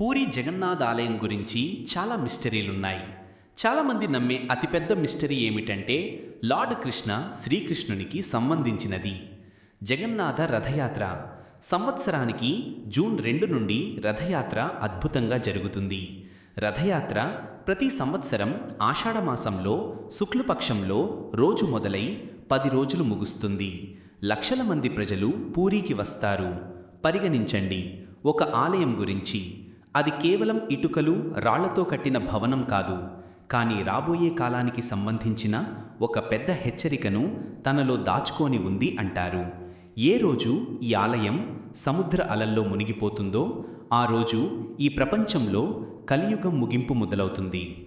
పూరి జగన్నాథ్ ఆలయం గురించి చాలా మిస్టరీలున్నాయి. చాలామంది నమ్మే అతిపెద్ద మిస్టరీ ఏమిటంటే లార్డ్ కృష్ణ శ్రీకృష్ణునికి సంబంధించినది. జగన్నాథ రథయాత్ర. సంవత్సరానికి జూన్ రెండు నుండి రథయాత్ర అద్భుతంగా జరుగుతుంది. రథయాత్ర ప్రతి సంవత్సరం ఆషాఢమాసంలో శుక్లపక్షంలో రోజు మొదలై పది రోజులు ముగుస్తుంది. లక్షల మంది ప్రజలు పూరికి వస్తారు. పరిగణించండి ఒక ఆలయం గురించి. అది కేవలం ఇటుకలు రాళ్ళతో కట్టిన భవనం కాదు. కానీ రాబోయే కాలానికి సంబంధించిన ఒక పెద్ద హెచ్చరికను తనలో దాచుకొని ఉంది అంటారు. ఏ రోజు ఈ ఆలయం సముద్ర అలల్లో మునిగిపోతుందో ఆ రోజు ఈ ప్రపంచంలో కలియుగం ముగింపు మొదలవుతుంది.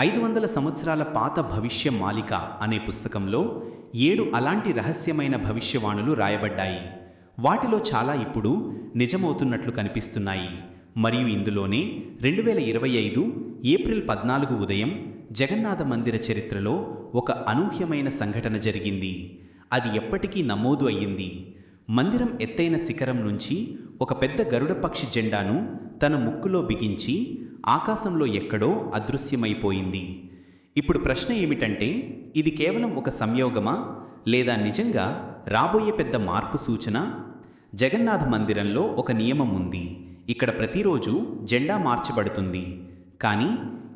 ఐదు వందల సంవత్సరాల పాత భవిష్య మాలిక అనే పుస్తకంలో ఏడు అలాంటి రహస్యమైన భవిష్యవాణులు రాయబడ్డాయి. వాటిలో చాలా ఇప్పుడు నిజమవుతున్నట్లు కనిపిస్తున్నాయి. మరియు ఇందులోనే రెండు వేల ఇరవై ఐదు ఏప్రిల్ పద్నాలుగు ఉదయం జగన్నాథ మందిర చరిత్రలో ఒక అనూహ్యమైన సంఘటన జరిగింది. అది ఎప్పటికీ నమోదు అయ్యింది. మందిరం ఎత్తైన శిఖరం నుంచి ఒక పెద్ద గరుడపక్షి జెండాను తన ముక్కులో బిగించి ఆకాశంలో ఎక్కడో అదృశ్యమైపోయింది. ఇప్పుడు ప్రశ్న ఏమిటంటే ఇది కేవలం ఒక సంయోగమా? లేదా నిజంగా రాబోయే పెద్ద మార్పు సూచన? జగన్నాథ మందిరంలో ఒక నియమం ఉంది. ఇక్కడ ప్రతిరోజు జెండా మార్చబడుతుంది. కానీ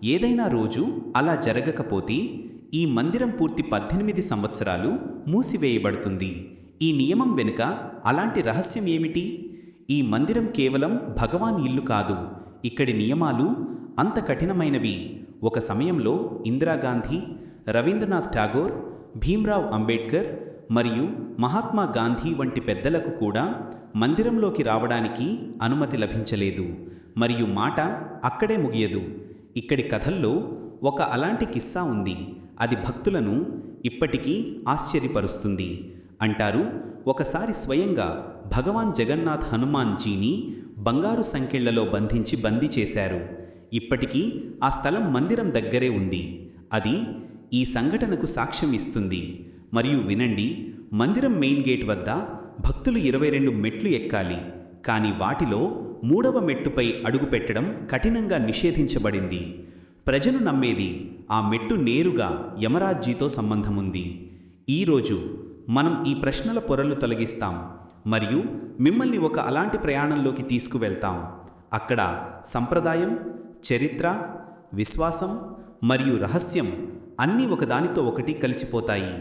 ఏదైనా రోజు అలా జరగకపోతే ఈ మందిరం పూర్తి పద్దెనిమిది సంవత్సరాలు మూసివేయబడుతుంది. ఈ నియమం వెనుక అలాంటి రహస్యం ఏమిటి? ఈ మందిరం కేవలం భగవాన్ ఇల్లు కాదు. ఇక్కడి నియమాలు అంత కఠినమైనవి. ఒక సమయంలో ఇందిరాగాంధీ రవీంద్రనాథ్ ఠాగోర్ భీమ్రావ్ అంబేద్కర్ మరియు మహాత్మా గాంధీ వంటి పెద్దలకు కూడా మందిరంలోకి రావడానికి అనుమతి లభించలేదు. మరియు మాట అక్కడే ముగియదు. ఇక్కడి కథల్లో ఒక అలాంటి కిస్సా ఉంది. అది భక్తులను ఇప్పటికీ ఆశ్చర్యపరుస్తుంది. అంటారు ఒకసారి స్వయంగా భగవాన్ జగన్నాథ్ హనుమాన్ జీని బంగారు సంకెళ్ళలో బంధించి బందీ చేశారు. ఇప్పటికీ ఆ స్థలం మందిరం దగ్గరే ఉంది. అది ఈ సంఘటనకు సాక్ష్యం ఇస్తుంది. మరియు వినండి మందిరం మెయిన్ గేట్ వద్ద భక్తులు ఇరవై రెండు మెట్లు ఎక్కాలి కానీ వాటిలో మూడవ మెట్టుపై అడుగు పెట్టడం కఠినంగా నిషేధించబడింది. ప్రజలు నమ్మేది ఆ మెట్టు నేరుగా యమరాజ్జీతో సంబంధముంది. ఈరోజు మనం ఈ ప్రశ్నల పొరలు తొలగిస్తాం మరియు మిమ్మల్ని ఒక అలాంటి ప్రయాణంలోకి తీసుకువెళ్తాం. అక్కడ సంప్రదాయం చరిత్ర విశ్వాసం మరియు రహస్యం అన్నీ ఒకదానితో ఒకటి కలిసిపోతాయి.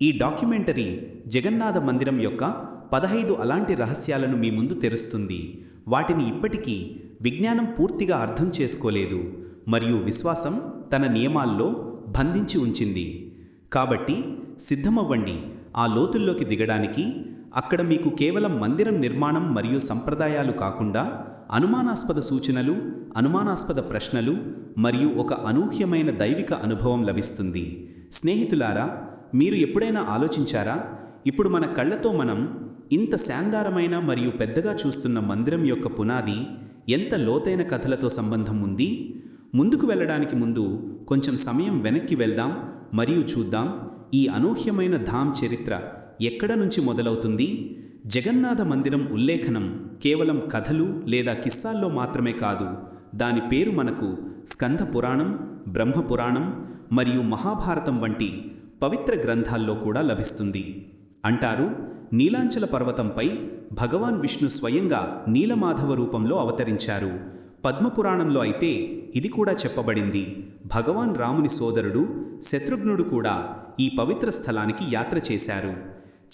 ఈ డాక్యుమెంటరీ జగన్నాథ మందిరం యొక్క పదహైదు అలాంటి రహస్యాలను మీ ముందు తెరుస్తుంది. వాటిని ఇప్పటికీ విజ్ఞానం పూర్తిగా అర్థం చేసుకోలేదు మరియు విశ్వాసం తన నియమాల్లో బంధించి ఉంచింది. కాబట్టి సిద్ధమవ్వండి. ఆ లోతుల్లోకి దిగడానికి అక్కడ మీకు కేవలం మందిరం నిర్మాణం మరియు సంప్రదాయాలు కాకుండా అనుమానాస్పద సూచనలు అనుమానాస్పద ప్రశ్నలు మరియు ఒక అనూహ్యమైన దైవిక అనుభవం లభిస్తుంది. స్నేహితులారా మీరు ఎప్పుడైనా ఆలోచించారా? ఇప్పుడు మన కళ్ళతో మనం ఇంత శాందారమైన మరియు పెద్దగా చూస్తున్న మందిరం యొక్క పునాది ఎంత లోతైన కథలతో సంబంధం ఉంది? ముందుకు వెళ్ళడానికి ముందు కొంచెం సమయం వెనక్కి వెళ్దాం మరియు చూద్దాం ఈ అనూహ్యమైన ధామ్ చరిత్ర ఎక్కడ నుంచి మొదలవుతుంది? జగన్నాథ మందిరం ఉల్లేఖనం కేవలం కథలు లేదా కిస్సాల్లో మాత్రమే కాదు దాని పేరు మనకు స్కంద పురాణం బ్రహ్మ పురాణం మరియు మహాభారతం వంటి పవిత్ర గ్రంథాల్లో కూడా లభిస్తుంది. అంటారు నీలాంచల పర్వతంపై భగవాన్ విష్ణు స్వయంగా నీలమాధవ రూపంలో అవతరించారు. పద్మపురాణంలో అయితే ఇది కూడా చెప్పబడింది. భగవాన్ రాముని సోదరుడు శత్రుఘ్నుడు కూడా ఈ పవిత్ర స్థలానికి యాత్ర చేశారు.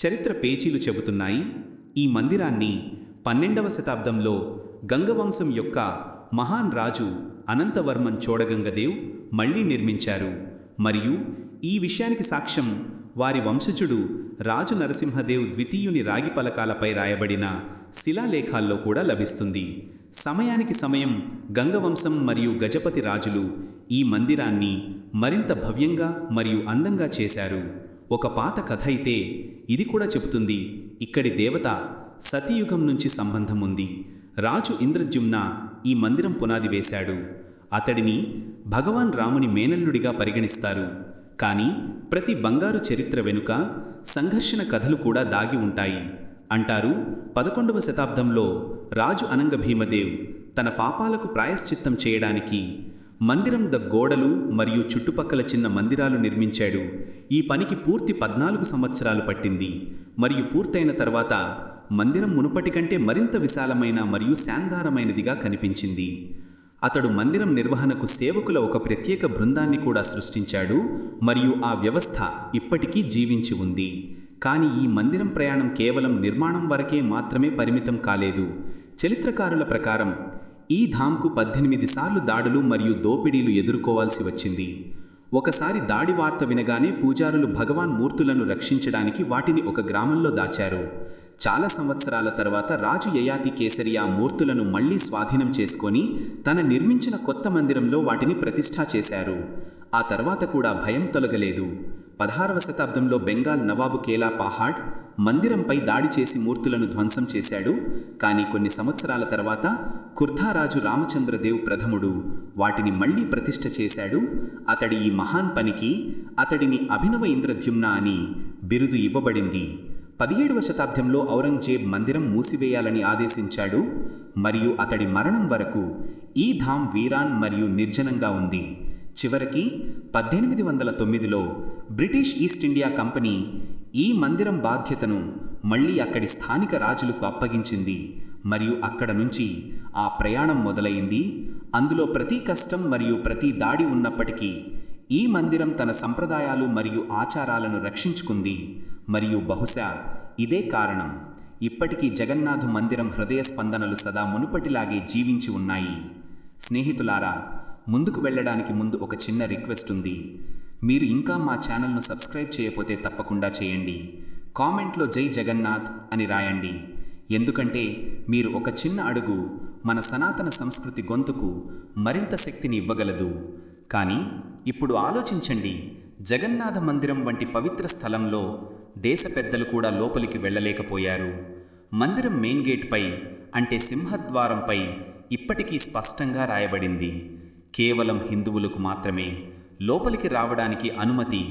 చరిత్ర పేచీలు చెబుతున్నాయి. ఈ మందిరాన్ని పన్నెండవ శతాబ్దంలో గంగవంశం యొక్క మహాన్ రాజు అనంతవర్మన్ చోడగంగదేవ్ మళ్ళీ నిర్మించారు. మరియు ఈ విషయానికి సాక్ష్యం వారి వంశజుడు రాజు నరసింహదేవ్ ద్వితీయుని రాగి పలకాలపై రాయబడిన శిలాలేఖాల్లో కూడా లభిస్తుంది. సమయానికి సమయం గంగవంశం మరియు గజపతి రాజులు ఈ మందిరాన్ని మరింత భవ్యంగా మరియు అందంగా చేశారు. ఒక పాత కథ అయితే ఇది కూడా చెబుతుంది. ఇక్కడి దేవత సతీయుగం నుంచి సంబంధం ఉంది. రాజు ఇంద్రజుమ్న ఈ మందిరం పునాది వేశాడు. అతడిని భగవాన్ రాముని మేనల్లుడిగా పరిగణిస్తారు. కానీ ప్రతి బంగారు చరిత్ర వెనుక సంఘర్షణ కథలు కూడా దాగి ఉంటాయి. అంటారు పదకొండవ శతాబ్దంలో రాజు అనంగ భీమదేవ్ తన పాపాలకు ప్రాయశ్చిత్తం చేయడానికి మందిరం ద గోడలు మరియు చుట్టుపక్కల చిన్న మందిరాలు నిర్మించాడు. ఈ పనికి పూర్తి పద్నాలుగు సంవత్సరాలు పట్టింది. మరియు పూర్తయిన తర్వాత మందిరం మునుపటి కంటే మరింత విశాలమైన మరియు శాందారమైనదిగా కనిపించింది. అతడు మందిరం నిర్వహణకు సేవకుల ఒక ప్రత్యేక బృందాన్ని కూడా సృష్టించాడు మరియు ఆ వ్యవస్థ ఇప్పటికీ జీవించి ఉంది. కానీ ఈ మందిరం ప్రయాణం కేవలం నిర్మాణం వరకే మాత్రమే పరిమితం కాలేదు. చరిత్రకారుల ప్రకారం ఈ ధామ్కు పద్దెనిమిది సార్లు దాడులు మరియు దోపిడీలు ఎదుర్కోవాల్సి వచ్చింది. ఒకసారి దాడి వార్త వినగానే పూజారులు భగవాన్ మూర్తులను రక్షించడానికి వాటిని ఒక గ్రామంలో దాచారు. చాలా సంవత్సరాల తర్వాత రాజు యయాతి కేసరి ఆ మూర్తులను మళ్ళీ స్వాధీనం చేసుకొని తన నిర్మించిన కొత్త మందిరంలో వాటిని ప్రతిష్ఠా చేశారు. ఆ తర్వాత కూడా భయం తొలగలేదు. పదహారవ శతాబ్దంలో బెంగాల్ నవాబు కేలా పాహాడ్ మందిరంపై దాడి చేసి మూర్తులను ధ్వంసం చేశాడు. కానీ కొన్ని సంవత్సరాల తర్వాత కుర్ధారాజు రామచంద్రదేవ్ ప్రథముడు వాటిని మళ్ళీ ప్రతిష్ఠ చేశాడు. అతడి ఈ మహాన్ పనికి అతడిని అభినవ ఇంద్రద్యుమ్న అని బిరుదు ఇవ్వబడింది. పదిహేడవ శతాబ్దంలో ఔరంగజేబ్ మందిరం మూసివేయాలని ఆదేశించాడు. మరియు అతడి మరణం వరకు ఈ ధామ్ వీరాన్ మరియు నిర్జనంగా ఉంది. చివరికి పద్దెనిమిది వందల తొమ్మిదిలో బ్రిటిష్ ఈస్ట్ ఇండియా కంపెనీ ఈ మందిరం బాధ్యతను మళ్ళీ అక్కడి స్థానిక రాజులకు అప్పగించింది. మరియు అక్కడ నుంచి ఆ ప్రయాణం మొదలైంది. అందులో ప్రతి కష్టం మరియు ప్రతి దాడి ఉన్నప్పటికీ ఈ మందిరం తన సంప్రదాయాలు మరియు ఆచారాలను రక్షించుకుంది. మరియు బహుశా ఇదే కారణం. ఇప్పటికీ జగన్నాథు మందిరం హృదయ స్పందనలు సదా మునుపటిలాగే జీవించి ఉన్నాయి. స్నేహితులారా ముందుకు వెళ్ళడానికి ముందు ఒక చిన్న రిక్వెస్ట్ ఉంది. మీరు ఇంకా మా ఛానల్ను సబ్స్క్రైబ్ చేయకపోతే తప్పకుండా చేయండి. కామెంట్లో జై జగన్నాథ్ అని రాయండి. ఎందుకంటే మీరు ఒక చిన్న అడుగు మన సనాతన సంస్కృతి గొంతుకు మరింత శక్తిని ఇవ్వగలదు. కానీ ఇప్పుడు ఆలోచించండి. జగన్నాథ మందిరం వంటి పవిత్ర స్థలంలో దేశ పెద్దలు కూడా లోపలికి వెళ్ళలేకపోయారు. మందిరం మెయిన్ గేట్పై అంటే సింహద్వారంపై ఇప్పటికీ స్పష్టంగా రాయబడింది. కేవలం హిందువులకు మాత్రమే లోపలికి రావడానికి అనుమతి